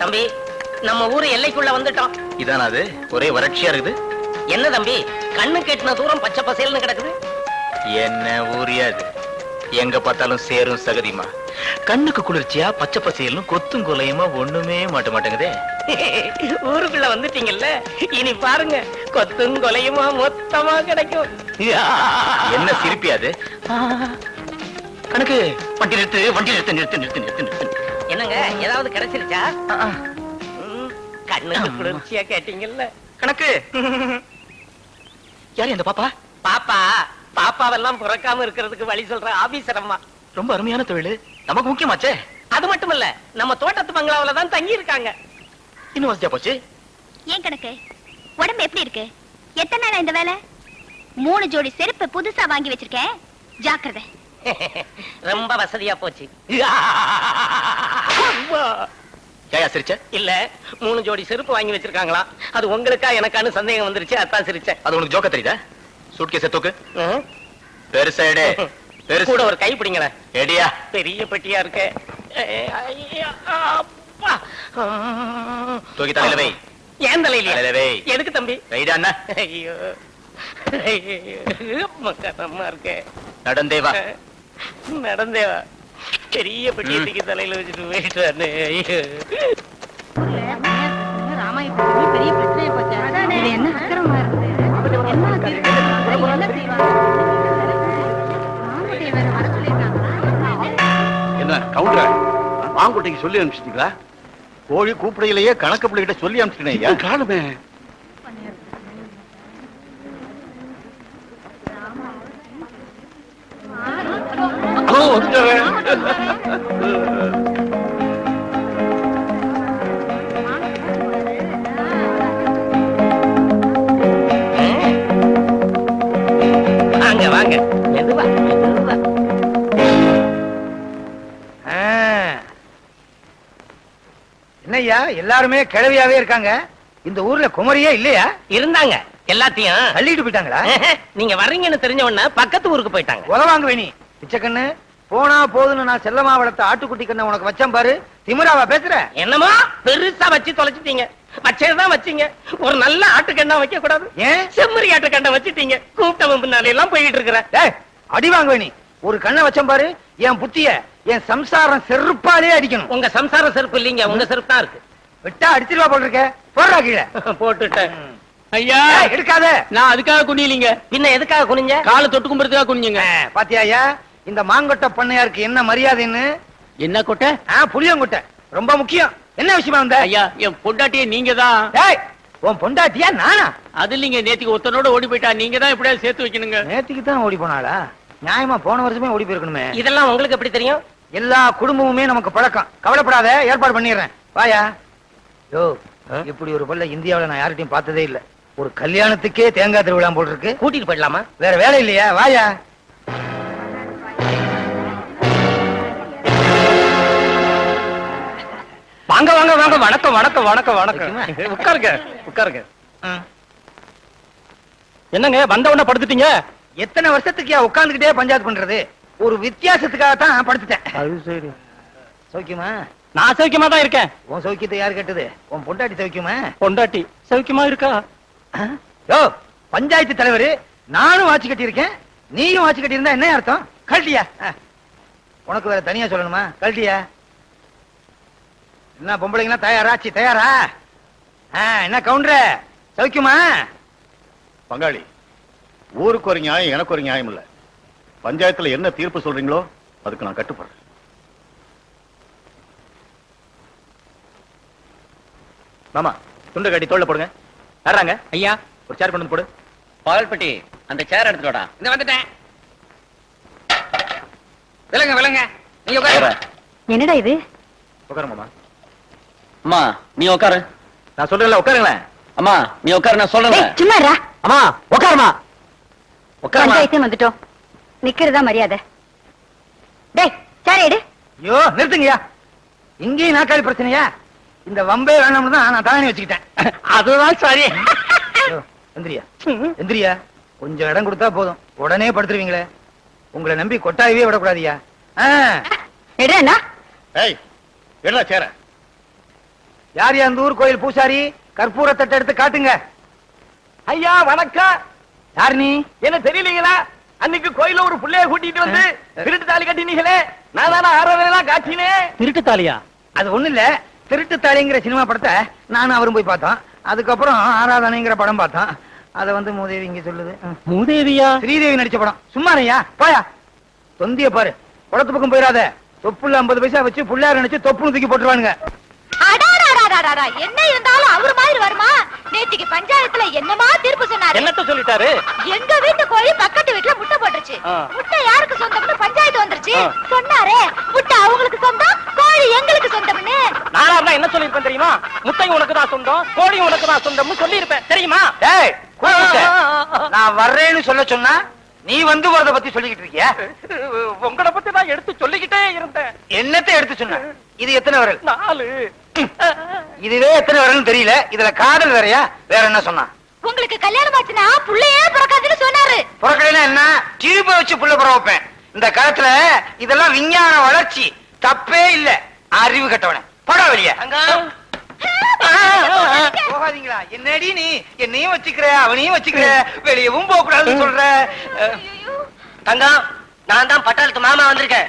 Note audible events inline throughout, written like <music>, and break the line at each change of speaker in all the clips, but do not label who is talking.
தம்பி நம்ம ஊரு எல்லைக்குள்ள வந்துட்டோம்.
இதானா அது? ஒரே வறட்சியா இருக்குது?
என்ன தம்பி கண்ணு கெட்டின தூரம் பச்சை பசேல்னு கிடக்குது?
என்ன ஊரியா இது? எங்க பார்த்தாலும் சேரும் சகதிமா கண்ணுக்கு குளிர்ச்சியா பச்சை பசேலும் கொத்தும் கொலையுமா ஒண்ணுமே மாட்ட மாட்டேங்குதே. <laughs>
ஊருக்குள்ள வந்துட்டீங்கல்ல இனி பாருங்க கொத்தும் கொலையுமா மொத்தமா கிடைக்கும்.
என்ன சிரிப்பியா அது? ஆ, கணக்கு வண்டி நிறுத்து வண்டி நிறுத்து நிறுத்து நிறுத்து நிறுத்து நிறுத்து.
என்னங்க ஏதாவது கிடைச்சிருச்சா? கண்ணுக்கு குளிர்ச்சியா கேட்டீங்கல்ல.
கணக்கு. யாரு அந்த பாப்பா?
பாப்பா பாப்பாவெல்லாம் பிறக்காம இருக்கிறதுக்கு வழி சொல்ற ஆபீசர் அம்மா.
ரொம்ப அருமையான தொழில். நமக்கு முக்கியமாச்சே?
அது மட்டும் இல்ல நம்ம தோட்டத்து பங்களாவில தான் தங்கி இருக்காங்க
இன்னும் வசதியா போச்சு?
ஏன் கணக்கு? உடம்பு எப்படி இருக்கு? எத்தனை நாளா இந்த வேலை? மூணு ஜோடி செருப்பு புதுசா வாங்கி வச்சிருக்கேன். ஜாக்கிரதை. <laughs>
ரொம்ப வசதியா போச்சு. <laughs>
ஏயா சிரிச்ச?
இல்ல மூணு ஜோடி செருப்பு வாங்கி வச்சிருக்காங்களா? அது உங்களுக்கா எனக்கானு சந்தேகம் வந்துருச்சு அதான் சிரிச்சேன்.
அது உனக்கு ஜோக்க தெரியுதா? சூட்கேஸ தூக்கு.
ம்.
பெருசா எடு பெருசு.
கூட ஒரு கை பிடிங்களேன்
எடியா.
பெரிய பெட்டியா இருக்கு.
தூக்கி தலையில வை.
ஏன் தலையில
தலையில வை.
எதுக்கு தம்பி?
ரைடா அண்ணா.
ஐயோ. மக்கரமா இருக்கு.
நடந்தே வா.
நடந்தே வா. பெரிய பெட்டியை தலையில வச்சுட்டு போயிட்டானே.
பெரிய பிரச்சனையை இது என்ன அக்கிரமா இருக்குது? என்ன தீர்ப்பு? என்ன செய்வாங்க? மாமூட்டியை வேற வர சொல்லிருக்காங்களா
என்ன கவுண்டர்? மாங்குட்டைக்கு சொல்லி அனுப்பிச்சிட்டீங்களா? கோழி கூப்பிடையிலேயே கணக்கு பிள்ளைகிட்ட சொல்லி அனுப்பிச்சிட்டேன் காணுமே.
வாங்க வாங்க. மெதுவா மெதுவா.
என்னய்யா எல்லாருமே கிழவியாவே இருக்காங்க? இந்த ஊர்ல குமரியே இல்லையா?
இருந்தாங்க எல்லாத்தையும்.
தள்ளிட்டு போயிட்டாங்களா?
நீங்க வர்றீங்கன்னு தெரிஞ்ச உடனே பக்கத்து ஊருக்கு போயிட்டாங்க.
உதவாங்க வேணி பிச்சைக்கண்ணு. போனா போதுன்னு நான் செல்லமா வளர்த்த ஆட்டுக்குட்டி கண்ணை உனக்கு வச்சேன் பாரு. திமிராவா பேசுற?
என்னமோ? பெருசா வச்சு தொலைச்சிட்டீங்க. வச்சதுதான் வச்சீங்க. ஒரு நல்ல ஆட்டுக்கண்ணா வைக்க கூடாது
ஏன்?
செம்மறி ஆட்டுக்கண்ணை வச்சிட்டீங்க. கூப்பிட்டவன் பின்னால எல்லாம் போயிட்டு இருக்கிறேன்.
டேய் அடி வாங்க வேணி ஒரு கண்ணை வச்சேன் பாரு. என் புத்திய என் சம்சாரம் செருப்பாலே அடிக்கணும்.
உங்க சம்சார செருப்பு இல்லீங்க. உங்க செருப்பு தான் இருக்கு.
விட்டா அடிச்சிருவா போல் இருக்க போடுறா கீழே. <laughs>
போட்டுட்டேன்.
ஐயா!
எடுக்காத.
நான் அதுக்காக குனியலீங்க.
பின்ன எதுக்காக குனிஞ்ச?
காலை தொட்டு கும்புறதுக்காக குனிஞ்சுங்க.
பாத்தியா ஐயா? இந்த மாங்கொட்டை பண்ணையாருக்கு என்ன மரியாதைன்னு?
என்ன கொட்டை?
ஆ, புளியங்கொட்டை. ரொம்ப முக்கியம். என்ன விஷயமா வந்த?
ஐயா என் பொண்டாட்டியே நீங்க தான்
டேய் உன் பொண்டாட்டியா நானா?
அது இல்லைங்க நேத்திக்கு ஒருத்தனோட ஓடி போயிட்டா. நீங்க தான் எப்படியாவது சேர்த்து வைக்கணுங்க.
நேத்திக்கு தான் ஓடி போனாளா? நியாயமா போன வருஷமே ஓடி போயிருக்கணுமே.
இதெல்லாம் உங்களுக்கு எப்படி தெரியும்?
எல்லா குடும்பமுமே நமக்கு பழக்கம். கவலைப்படாத ஏற்பாடு பண்ணிடுறேன். வாயா. யோ இப்படி ஒரு பல்ல இந்தியாவுல நான் யார்கிட்டயும் பார்த்ததே இல்ல. ஒரு கல்யாணத்துக்கே தேங்காய் திருவிழா போல் இருக்கு.
கூட்டிட்டு போயிடலாமா?
வேற வேலை இல்லையா? வாயா.
வாங்க வாங்க வாங்க. வணக்கம் வணக்கம் வணக்கம் வணக்கம்? உட்காருங்க உட்காருங்க.
ம்.
என்னங்க வந்த உடனே படுத்துட்டீங்க?
எத்தனை வருஷத்துக்கு உட்காந்துக்கிட்டே பஞ்சாயத்து பண்றது? ஒரு வித்தியாசத்துக்காக தான் படுத்துட்டேன்.
அது சரி.
சௌக்கியமா?
நான் சௌக்கியமா தான் இருக்கேன்.
உன் சௌக்கியத்தை யாரு கேட்டது? உன் பொண்டாட்டி சௌக்கியமா?
பொண்டாட்டி சௌக்கியமா இருக்கா?
யோ பஞ்சாயத்து தலைவர் நானும் வாட்சி கட்டியிருக்கேன். நீயும் வாட்சி கட்டியிருந்தா என்ன அர்த்தம்? கழட்டியா. உனக்கு வேற தனியா சொல்லணுமா? கழட்டியா? என்ன பொம்பளைங்களா தயாரா? சி தயாரா? ஆ, என்ன கவுண்டர? சௌக்கியமா?
பங்காளி ஊருக்கு ஒரு நியாயம் எனக்கு ஒரு நியாயம் இல்ல. பஞ்சாயத்துல என்ன தீர்ப்பு சொல்றீங்களோ அதுக்கு நான் கட்டுப்படுறேன்.
மாமா துண்டு கட்டி தோல்ல போடுங்க. யாராங்க
ஐயா.
ஒரு சேர் கொண்டு வந்து போடு.
பால்பட்டி அந்த சேர் எடுத்துடா
இந்த வந்துட்டேன். விலங்க விலங்க. நீங்க.
என்னடா இது?
உட்காரு மாமா.
அம்மா நீ உட்காரு
நான் சொல்றேன்ல உட்காருங்களேன்
அம்மா நீ உட்காரு நான் சொல்றேன்
ஏய், சும்மா இருடா.
அம்மா உட்காருமா
உட்காருமா
பஞ்சாயத்து வந்துட்டோம். நிக்கிறதா மரியாதை. டேய் சாரி எடு.
ஐயோ நிறுத்துங்கய்யா. இங்கேயும் நாக்காளி பிரச்சனையா? இந்த வம்பே வேணாம்னு தான் நான் தானே வச்சுக்கிட்டேன்.
அதுதான் சரி.
எந்திரியா. எந்திரியா. கொஞ்சம் இடம் கொடுத்தா போதும். உடனே படுத்துருவீங்களே. உங்களை நம்பி கொட்டாயவே விடக்கூடாதியா ஆ.
எடுறா
ஏய் என்ன சேர
யார் யா அந்த ஊர் கோயில் பூசாரி? கற்பூர தட்டை எடுத்து காட்டுங்க.
ஐயா வணக்கம்.
யார் நீ?
என்ன தெரியலீங்களா? அன்னைக்கு கோயில ஒரு புள்ளைய கூட்டிட்டு வந்து திருட்டு தாலி கட்டினீங்களே. நான் தானே ஆறாவது காட்டினே
திருட்டு தாலியா?
அது ஒண்ணு இல்ல. திருட்டு தாளிங்கிற சினிமா படத்தை நானும் அவரும் போய் பார்த்தோம். அதுக்கப்புறம் ஆராதனைங்கிற படம் பார்த்தோம். அத வந்து மூதேவி இங்க சொல்லுது.
மூதேவியா?
ஸ்ரீதேவி நடிச்ச படம். சும்மா இருயா போயா. தொந்திய பாரு. குளத்து பக்கம் போயிடாத. தொப்புல ஐம்பது பைசா வச்சு புள்ளையார் நினைச்சு தொப்புன்னு தூக்கி போட்டுருவானுங்க.
அடாடாடாடாடா என்ன இருந்தாலும் அவரு மாதிரி வருமா நேத்திக்கு பஞ்சாயத்துல என்னமா தீர்ப்பு சொன்னாரு
என்னத்த சொல்லிட்டாரு
எங்க வீட்டு கோழி பக்கத்து வீட்டுல முட்டை போட்டுருச்சு முட்டை யாருக்கு சொந்தம்னு பஞ்சாயத்து வந்துருச்சு
ஆ.
சொன்னாரே முட்டை அவங்களுக்கு சொந்தம் கோழி எங்களுக்கு சொந்தம்னு
நானா என்ன சொல்லிருப்பேன் தெரியுமா முட்டை உனக்கு தான் சொந்தம் கோழி உனக்கு தான் சொந்தம்னு சொல்லிருப்பேன் தெரியுமா
டேய் நான் வர்றேன்னு சொல்ல சொன்னா நீ வந்து வரத பத்தி சொல்லிக்கிட்டு இருக்கியா
உங்களை பத்தி நான் எடுத்து சொல்லிக்கிட்டே இருந்தேன்
என்னத்தை எடுத்து சொன்ன இது எத்தனை விரல்
நாலு
இதுவே எத்தனை விரல்னு தெரியல. இதுல காதல் வேறயா? வேற என்ன சொன்னா?
உங்களுக்கு கல்யாணம் ஆச்சுன்னா புள்ளையே பிறக்காதுன்னு சொன்னாரு.
புறக்கடைனா என்ன? திருப்ப வச்சு புள்ள புற வைப்பேன். இந்த காலத்துல இதெல்லாம் விஞ்ஞான வளர்ச்சி. தப்பே இல்ல. அறிவு கட்டவன. போடா வெளிய. போகாதீங்களா? என்னடி நீ? என்னையும் வச்சுக்கிற அவனையும் வச்சுக்கிற வெளியவும் போக கூடாதுன்னு சொல்ற
தங்கம் நான் தான் பட்டாளத்து மாமா வந்திருக்கேன்.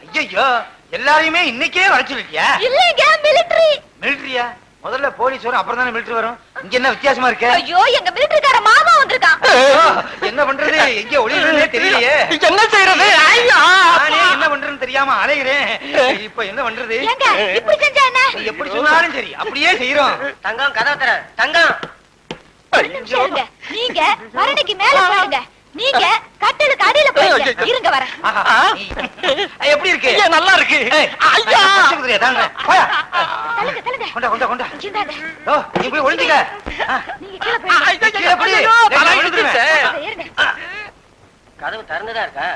ஐயோ எல்லாரையுமே இன்னைக்கே சொல்லிட்டியா?
இல்லைங்க மிலிட்டரி
மிலிட்டரியா முதல்ல போலீஸ் வரும் அப்புறம் தானே மிலிட்டரி வரும். இங்க என்ன வித்தியாசமா இருக்க?
ஐயோ எங்க மிலிட்டரிக்கார மாமா வந்திருக்கான்.
என்ன பண்றது? எங்க ஒளியுறதே <laughs> தெரியலையே.
என்ன செய்யறது? ஐயா
நானே என்ன பண்றேன்னு தெரியாம அலைகிறேன் இப்ப என்ன பண்றது?
ஏங்க இப்படி செஞ்சா என்ன?
நீ எப்படி சொன்னாலும் சரி அப்படியே செய்யறோம்
தங்கம் கதவை தர. தங்கம்.
நீங்க பரணிக்கு மேல போயிடுங்க. நீங்க கட்டலுக்கு அடியில போயிடுங்க. இருங்க
அஹ், எப்படி இருக்கு?
ஐயா, நல்லா இருக்கு. ஐயா.
குதிரையா, தாங்க. போயா.
தள்ளுங்க தள்ளுங்க.
கொண்டா கொண்டா கொண்டா
இந்தாங்க
ஓ, நீ போய் ஒளிஞ்சுக்க.
நீங்க கீழே
கீழே போடி.
ஐயோ, தலை
விழுந்துருவேன்.
இழுத்துருச்சு.
இருங்க.
கதவு திறந்துதான் இருக்கா?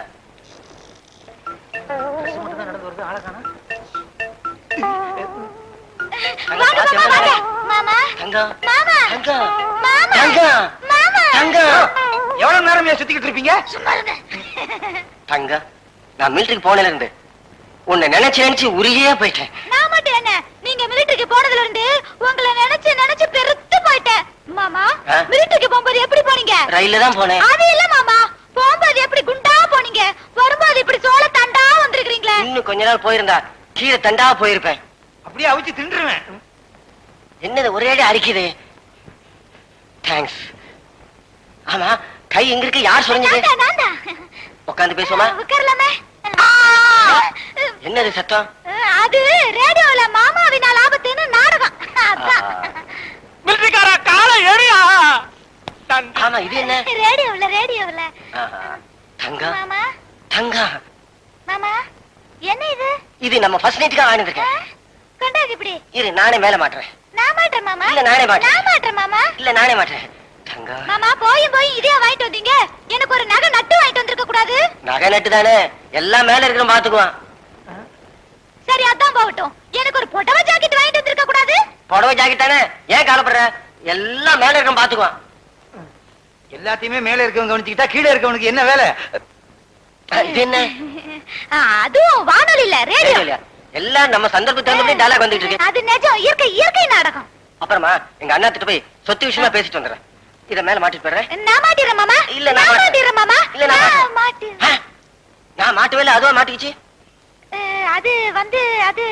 வாங்க மாமா வாங்க மாமா?
தங்கம்.
மாமா.
தங்கம்.
மாமா.
தங்கம்.
மாமா.
தங்கம்.
எவ்வளவு நேரம் சுத்திக்கிட்டு இருப்பீங்க?
தங்கம் நான் மிலிட்டரிக்கு போனதுல இருந்து உன்னை நினைச்சு நினைச்சு உருகியே போயிட்டேன்.
நான் மட்டும் என்ன? நீங்க மிலிட்டரிக்கு போனதுல இருந்து உங்களை நினைச்சு நினைச்சு பெருத்து போயிட்டேன். மாமா? மிலிட்டரிக்கு போகும்போது எப்படி போனீங்க?
ரயில்ல தான் போனேன்.
அது இல்ல மாமா. போகும்போது எப்படி குண்டா போனீங்க? வரும்போது இப்படி சோள தண்டா வந்திருக்கீங்களே
இன்னும் கொஞ்ச நாள் போயிருந்தா கீழே தண்டா போயிருப்பேன்.
அப்படியே அவிச்சு தின்றுவேன்
என்னது ஒரே அடி அரிக்குது? தேங்க்ஸ் ஆமா கை எங்க இருக்கு? யார் சொல்லுங்க. உட்காந்து பேசுவோமா?
உட்காரலாமே.
என்னது சத்தம்?
அது ரேடியோல மாமாவினால் ஆபத்துன்னு நாடகம்.
மிலிட்டரிக்காரா காலை எரியா? ஆமா இது என்ன?
ரேடியோல ரேடியோல.
தங்கம்
மாமா?
தங்கம்
மாமா என்ன இது?
இது நம்ம ஃபர்ஸ்ட் நைட்டுக்கா வாங்கிட்டு
ஆ?
இருக்கேன்
கொண்டாங்க இப்படி.
இரு நானே மேல மாட்டுறேன்.
நான் மாட்டேன் மாமா.
இல்ல, நானே மாட்டேன்.
நான் மாட்டேன் மாமா.
இல்ல நானே மாட்டுறேன்.
மாமா போயும் போய் இதே வாங்கிட்டு வந்தீங்க. எனக்கு ஒரு நகை நட்டு வாங்கிட்டு வந்திருக்க கூடாது.
நகை நட்டு தானே எல்லாம் மேல இருக்கிற பாத்துக்குவான்.
சரி அதான் போகட்டும். எனக்கு ஒரு புடவை ஜாக்கெட் வாங்கிட்டு வந்திருக்க கூடாது.
புடவை ஜாக்கெட் தானே? ஏன் கவலைப்படுற? எல்லாம் மேல இருக்கிற பாத்துக்குவான்.
எல்லாத்தையுமே மேல இருக்கவங்க கவனிச்சுக்கிட்டா கீழே இருக்கவனுக்கு என்ன வேலை?
இது என்ன?
அதுவும் வானொலி இல்ல ரேடியோ.
இல்லையா? எல்லாம் நம்ம சந்தர்ப்ப தகுந்தபடி டயலாக் வந்துட்டு இருக்கு.
அது நிஜம் இயற்கை இயற்கை நாடகம்.
அப்புறமா எங்க அண்ணா திட்ட போய் சொத்து விஷயமா பேசிட்டு வந்துடுறேன். இத மேல மாட்டிட்டு
நான் மாமா.
இல்ல, நான்
மாமா.
இல்ல, நான்
நான்
மாட்டுவே இல்ல அதுவா மாட்டிக்கிச்சு?
அது வந்து அது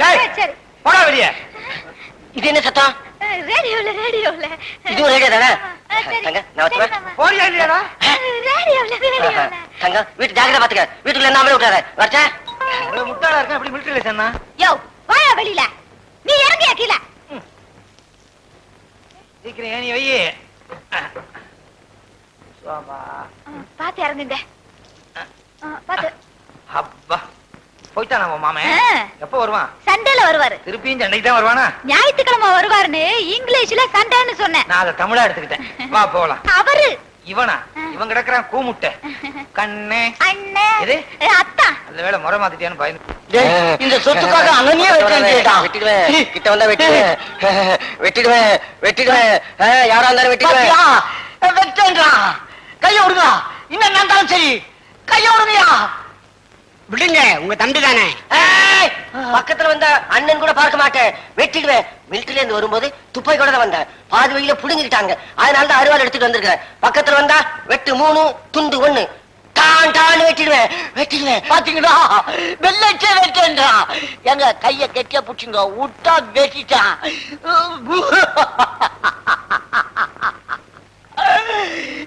டேய்,
சரி
போடா வெளியே.
இது என்ன சத்தம்?
ரேடியோல ரேடியோல.
இதுவும் ரேடியோ தானே. தங்க நான்.
போறியா இல்லையாடா?
ரேடியோல ரேடியோல.
தங்க வீட்டு ஜாக்கிரதை பாத்துக்க. வீட்டுக்குள்ள என்ன விட்டாரு வரச்சா?
இவ்வளவு முட்டாளா இருக்கேன் எப்படி மிலிட்டரியில சேர்ந்தா
யோ வாயா வெளியில. நீ இறங்கியா கீழே?
சீக்கிரம் ஏனி வை சோபா.
பாத்து இறங்குங்க. பாத்து.
அப்பா. போயிட்டான் நம்ம
அஹ்,
எப்ப வருவான்?
சண்டையில வருவாரு.
திருப்பியும் சண்டைக்கு தான் வருவானா?
ஞாயிற்றுக்கிழமை வருவாருன்னு இங்கிலீஷ்ல சண்டைன்னு சொன்னேன்.
நான் அதை தமிழா எடுத்துக்கிட்டேன். வா போலாம். <laughs>
அவரு.
இவனா? இவன் கிடக்குறான் கூமுட்டை. கண்ணே.
அத்தா.
அந்த வேலை முறை மாத்திட்டியான்னு பயந்து
இந்த சொத்துக்காக அங்கனே வெட்டிடுவேன். கிட்ட வந்தா வெட்டிடுவேன். வெட்டிடுவேன் வெட்டிடுவேன். யாரா இருந்தாலும் வெட்டிடுவேன்.
வெட்டேன்றா கைய விடுங்க இன்னும் நடந்தாலும் சரி. கைய விடுங்கயா
விடுங்க உங்க தம்பி தானே. பக்கத்துல வந்த அண்ணன் கூட பார்க்க மாட்டேன். வெட்டிடுவேன் மிலிட்டரில இருந்து வரும்போது துப்பாக்கி கூட தான் வந்தேன் பாதி வழியில புடுங்கிட்டாங்க அதனால தான் அருவாள் எடுத்துட்டு வந்திருக்கேன். பக்கத்துல வந்தா வெட்டு மூணு துண்டு ஒண்ணு. டான் டான் வெட்டிடுவேன் வெட்டிடுவேன் பாத்தீங்களா? வெள்ளச்சே வெட்டேன்றா. எங்க கைய கெட்டியா புடிச்சுங்க. விட்டா வெட்டிட்டான். <laughs>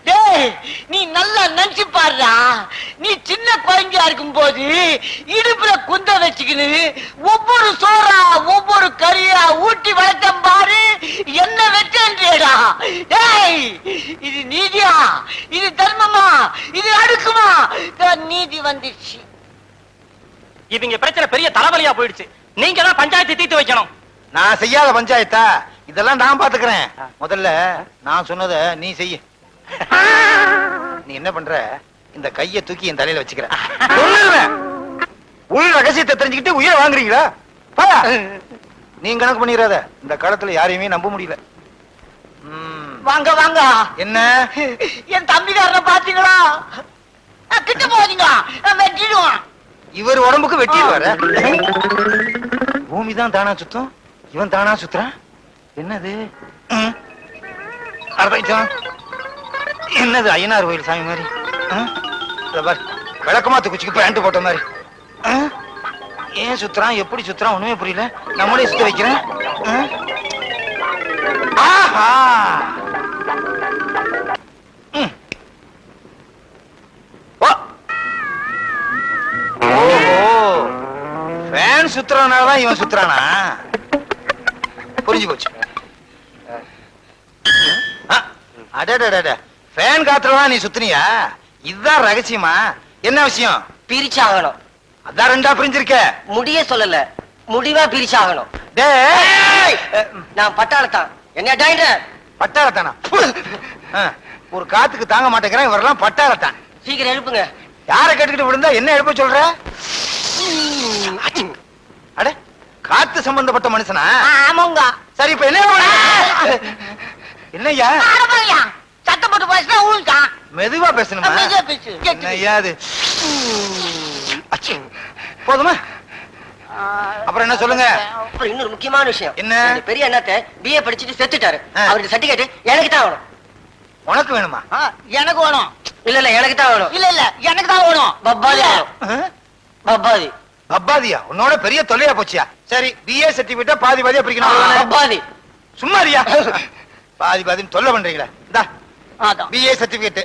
டேய் நல்லா நினைச்சு பாருடா நீ சின்ன குழந்தையா இருக்கும் போது இடுப்புல குந்த வச்சுக்கின்னு ஒவ்வொரு சோறா ஒவ்வொரு கறியா ஊட்டி வளர்த்தம் பாரு. என்ன வெட்டேன்றா டேய் இது நீதியா? இது தர்மமா? இது அடுக்குமா? நீதி வந்துச்சு
இவங்க பிரச்சனை பெரிய தலைவலியா போயிடுச்சு. நீங்க தான் பஞ்சாயத்து தீர்த்து வைக்கணும்.
நான் செய்யாத பஞ்சாயத்தா? இதெல்லாம் நான் பாத்துக்கிறேன். முதல்ல நான் சொன்னத நீ செய்ய. நீ என்ன பண்ற? இந்த கைய தூக்கி என் தலையில வச்சுக்கிற. உள் ரகசியத்தை தெரிஞ்சுக்கிட்டு உயிரை வாங்குறீங்களா? பா. நீ கணக்கு பண்ணிடாத. இந்த காலத்துல யாரையுமே நம்ப முடியல. ம்.
வாங்க வாங்க.
என்ன?
என் தம்பிக்காரனை பாத்தீங்களா அஹ், கிட்ட போதீங்க வெட்டிடுவான்
இவர் உடம்புக்கு வெட்டிடுவாரு. பூமி தான் தானா சுத்தம்? இவன் தானா சுத்துறான்? என்னது? ம். என்னது ஐயனார் கோயில் சாமி மாதிரி? ம்? விளக்கமாத்து குச்சிக்கு பேண்ட் போட்ட மாதிரி. ஏன் சுத்துறான்? எப்படி சுத்துறான்? ஒண்ணுமே புரியல. நம்மளே சுத்த வைக்கிறேன். ம்? ஆஹா ஓ ஃபேன் சுத்துறனால தான் இவன் சுத்துறானா? புரிஞ்சு போச்சு. ஆ, அடடடட. ஃபேன் காத்துறவா நீ சுத்துனியா? இதுதான் ரகசியமா? என்ன விஷயம்?
பிரிச்சாகணும்.
அதான் ரெண்டா பிரிஞ்சிருக்க.
முடிய சொல்லல. முடிவா பிரிச்சாகணும்.
டேய்!
நான் பட்டாளத்தான். என்ன டாயின்ற
பட்டாளத்தானா? ஒரு காத்துக்கு தாங்க மாட்டேங்கிறான். இவரெல்லாம் பட்டாளத்தான்.
சீக்கிரம் எழுப்புங்க.
யாரை கேட்டுக்கிட்டு விழுந்தா என்ன எழுப்ப சொல்ற? அட காத்து சம்பந்தப்பட்ட மனுஷனா?
ஆமாங்க.
சரி இப்ப என்ன? பண்ண? என்னய்யா?
பேசினா
மெதுவா பேசணுமா?
மெதுவா பேசு.
என்னய்யா அது அச்சோ. போதுமா? அப்புறம் என்ன சொல்லுங்க?
அப்புறம் இன்னொரு முக்கியமான விஷயம்.
என்ன?
பெரிய அண்ணாத்த பிஏ படிச்சுட்டு செத்துட்டாரு. அவருக்கு சர்டிபிகேட் எனக்கு தான் வேணும்.
உனக்கு வேணுமா?
எனக்கு வேணும். இல்ல இல்ல எனக்கு தான் வேணும். இல்ல இல்ல எனக்கு தான் வேணும். பப்பாதி. வேணும்
ஆ?
பப்பாதி.
அப்பாதியா உன்னோட பெரிய தொல்லையா போச்சியா? சரி பிஏ சர்டிபிகேட் பாதி பாதியா பிரிக்கணும்?
பப்பாதி.
சும்மா இருயா பாதி பாதின்னு தொல்லை பண்றீங்களா. இந்தா.
அதான்.
பிஏ சர்டிபிகேட்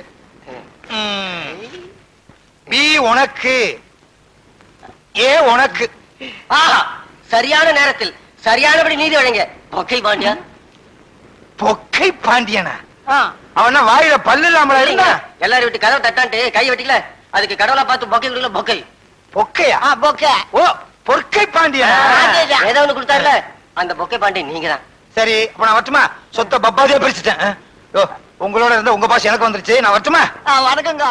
பி உனக்கு. ஏ உனக்கு.
ஆஹா சரியான நேரத்தில் சரியானபடி நீதி வழங்க. பொக்கை பாண்டியா?
பொக்கை பாண்டியனா? அவன வாயில பல்லு இல்லாமல இருந்தா?
எல்லாரும் விட்டு கதவை தட்டான்ட்டு கை வெட்டிக்கல. அதுக்கு கடவுளா பார்த்து பொக்கை கொடுக்கல பொக்கை
பொக்கையா?
பொக்கை.
ஓ பொற்கை பாண்டியனா
ஏதோ ஒண்ணு கொடுத்தாருல. அந்த பொக்கை பாண்டி நீங்க தான்
சரி அப்ப நான் வரட்டுமா? சொத்த பப்பாதியா பிரிச்சுட்டேன். உங்களோட இருந்த உங்க பாஸ் எனக்கு வந்துருச்சு. நான் வரட்டுமா?
வணக்கங்க